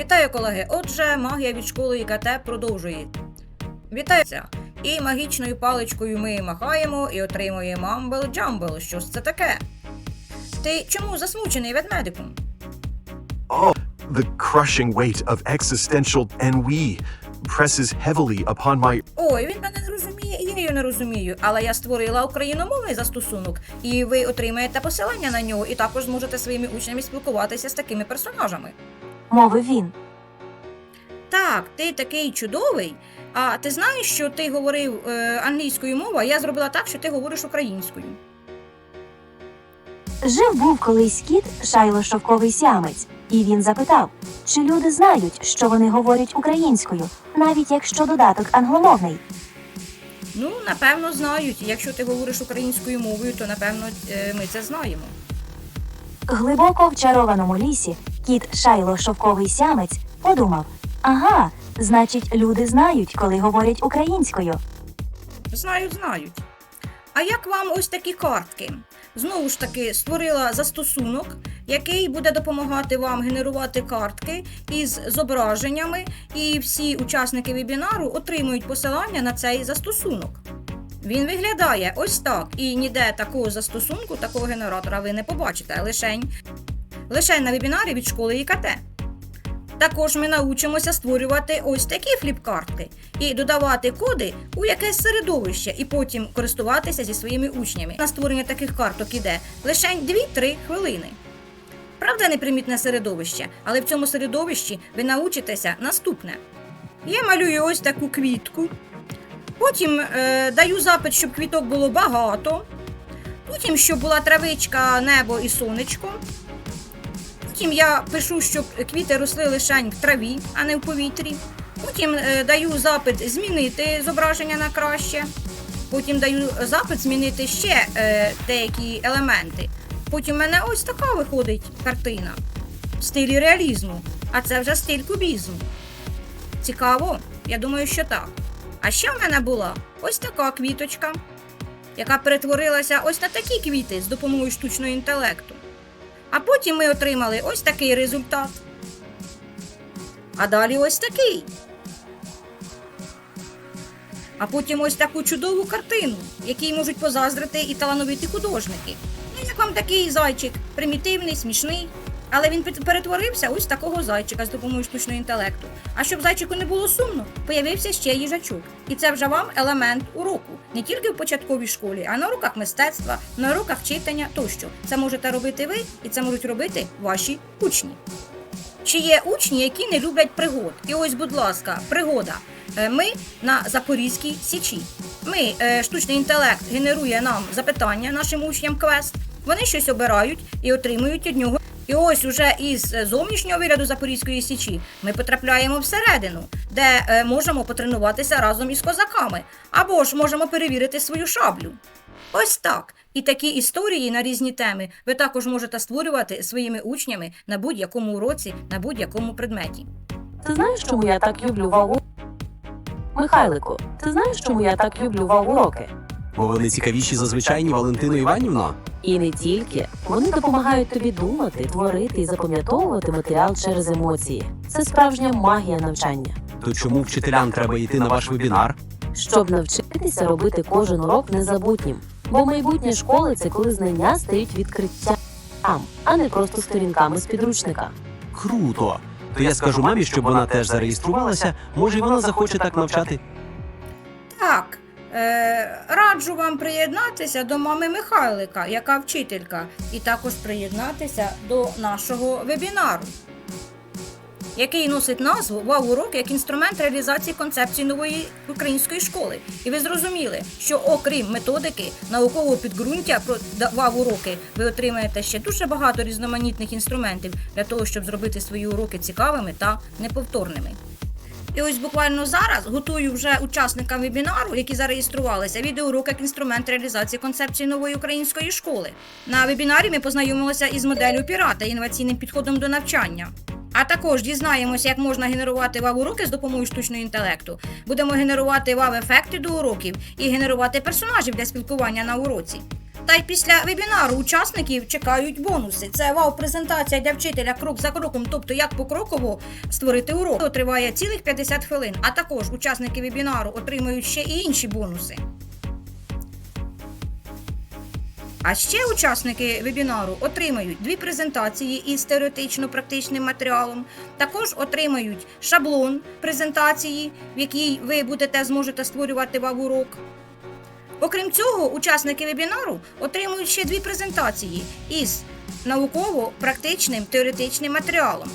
Вітаю, колеги! Отже, магія від школи ІКТ продовжує. Вітаюся! І магічною паличкою ми махаємо і отримуємо Мамбл Джамбл. Що ж це таке? Ти чому засмучений ведмедику? Oh, the crushing weight of existential ennui presses heavily upon my Ой, він мене не розуміє, і я його не розумію. Але я створила україномовний застосунок, і ви отримаєте посилання на нього, і також зможете своїми учнями спілкуватися з такими персонажами. Мовив він. Так, ти такий чудовий. А ти знаєш, що ти говорив е, англійською мовою, а я зробила так, що ти говориш українською. Жив був колись кіт Шайло Шовковий сямець, і він запитав, чи люди знають, що вони говорять українською, навіть якщо додаток англомовний. Ну, напевно, знають. Якщо ти говориш українською мовою, то напевно е, ми це знаємо. Глибоко в чарованому лісі кіт Шайло Шовковий сямець подумав: ага, значить, люди знають, коли говорять українською. Знають, знають. А як вам ось такі картки? Знову ж таки, створила застосунок, який буде допомагати вам генерувати картки із зображеннями, і всі учасники вебінару отримують посилання на цей застосунок. Він виглядає ось так, і ніде такого застосунку, такого генератора ви не побачите, лишень, лише на вебінарі від школи ІКТ. Також ми научимося створювати ось такі фліп-картки і додавати коди у якесь середовище, і потім користуватися зі своїми учнями. На створення таких карток іде лише 2-3 хвилини. Правда, непримітне середовище, але в цьому середовищі ви научитеся наступне. Я малюю ось таку квітку. Потім е, даю запит, щоб квіток було багато. Потім, щоб була травичка, небо і сонечко. Потім я пишу, щоб квіти росли лише в траві, а не в повітрі. Потім е, даю запит змінити зображення на краще. Потім даю запит змінити ще е, деякі елементи. Потім в мене ось така виходить картина в стилі реалізму, а це вже стиль кубізму. Цікаво? Я думаю, що так. А ще в мене була ось така квіточка, яка перетворилася ось на такі квіти з допомогою штучного інтелекту. А потім ми отримали ось такий результат. А далі ось такий. А потім ось таку чудову картину, якій можуть позаздрити і талановиті художники. Ну, як вам такий зайчик, примітивний, смішний. Але він перетворився ось такого зайчика з допомогою штучного інтелекту. А щоб зайчику не було сумно, появився ще їжачок. І це вже вам елемент уроку не тільки в початковій школі, а на уроках мистецтва, на уроках читання тощо. Це можете робити ви, і це можуть робити ваші учні. Чи є учні, які не люблять пригод? І ось, будь ласка, пригода. Е, Ми на Запорізькій Січі. Ми, е, штучний інтелект генерує нам запитання нашим учням квест. Вони щось обирають і отримують від нього. І ось уже із е, зовнішнього вигляду Запорізької Січі ми потрапляємо всередину, де е, можемо потренуватися разом із козаками, або ж можемо перевірити свою шаблю. Ось так. І такі історії на різні теми ви також можете створювати своїми учнями на будь-якому уроці, на будь-якому предметі. Ти знаєш, чому я так люблю вау? Михайлику, ти знаєш, чому я так люблю вау-уроки? Бо вони цікавіші за звичайні Валентину Іванівно. І не тільки. Вони допомагають тобі думати, творити і запам'ятовувати матеріал через емоції. Це справжня магія навчання. То чому вчителям треба йти на ваш вебінар? Щоб навчитися робити кожен урок незабутнім. Бо майбутнє школи це коли знання стають відкриттям, а не просто сторінками з підручника. Круто! То я скажу мамі, щоб вона теж зареєструвалася. Може, й вона захоче так навчати. Так, раджу вам приєднатися до мами Михайлика, яка вчителька, і також приєднатися до нашого вебінару, який носить назву Вау-урок як інструмент реалізації концепції нової української школи. І ви зрозуміли, що окрім методики наукового підґрунтя про Вау-уроки, ви отримаєте ще дуже багато різноманітних інструментів для того, щоб зробити свої уроки цікавими та неповторними. І ось буквально зараз готую вже учасникам вебінару, які зареєструвалися, відеоурок як інструмент реалізації концепції нової української школи. На вебінарі ми познайомилися із моделлю пірата інноваційним підходом до навчання. А також дізнаємося, як можна генерувати вав-уроки з допомогою штучного інтелекту. Будемо генерувати вав-ефекти до уроків і генерувати персонажів для спілкування на уроці. Та й після вебінару учасників чекають бонуси. Це вау-презентація для вчителя крок за кроком, тобто як покроково створити урок. Триває цілих 50 хвилин. А також учасники вебінару отримують ще і інші бонуси. А ще учасники вебінару отримають дві презентації із теоретично-практичним матеріалом. Також отримають шаблон презентації, в якій ви будете зможете створювати вав-урок. Окрім цього, учасники вебінару отримують ще дві презентації із науково-практичним теоретичним матеріалом.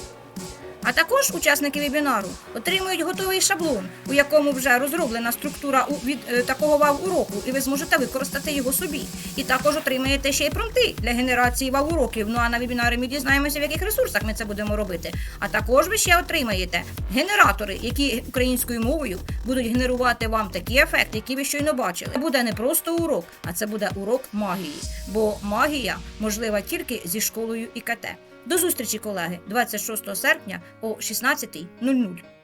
А також учасники вебінару отримують готовий шаблон, у якому вже розроблена структура від е, такого вав-уроку, і ви зможете використати його собі. І також отримаєте ще й промпти для генерації вав-уроків. Ну а на вебінарі ми дізнаємося, в яких ресурсах ми це будемо робити. А також ви ще отримаєте генератори, які українською мовою будуть генерувати вам такі ефекти, які ви щойно бачили. Це буде не просто урок, а це буде урок магії. Бо магія можлива тільки зі школою ІКТ. До зустрічі, колеги, 26 серпня о 16.00.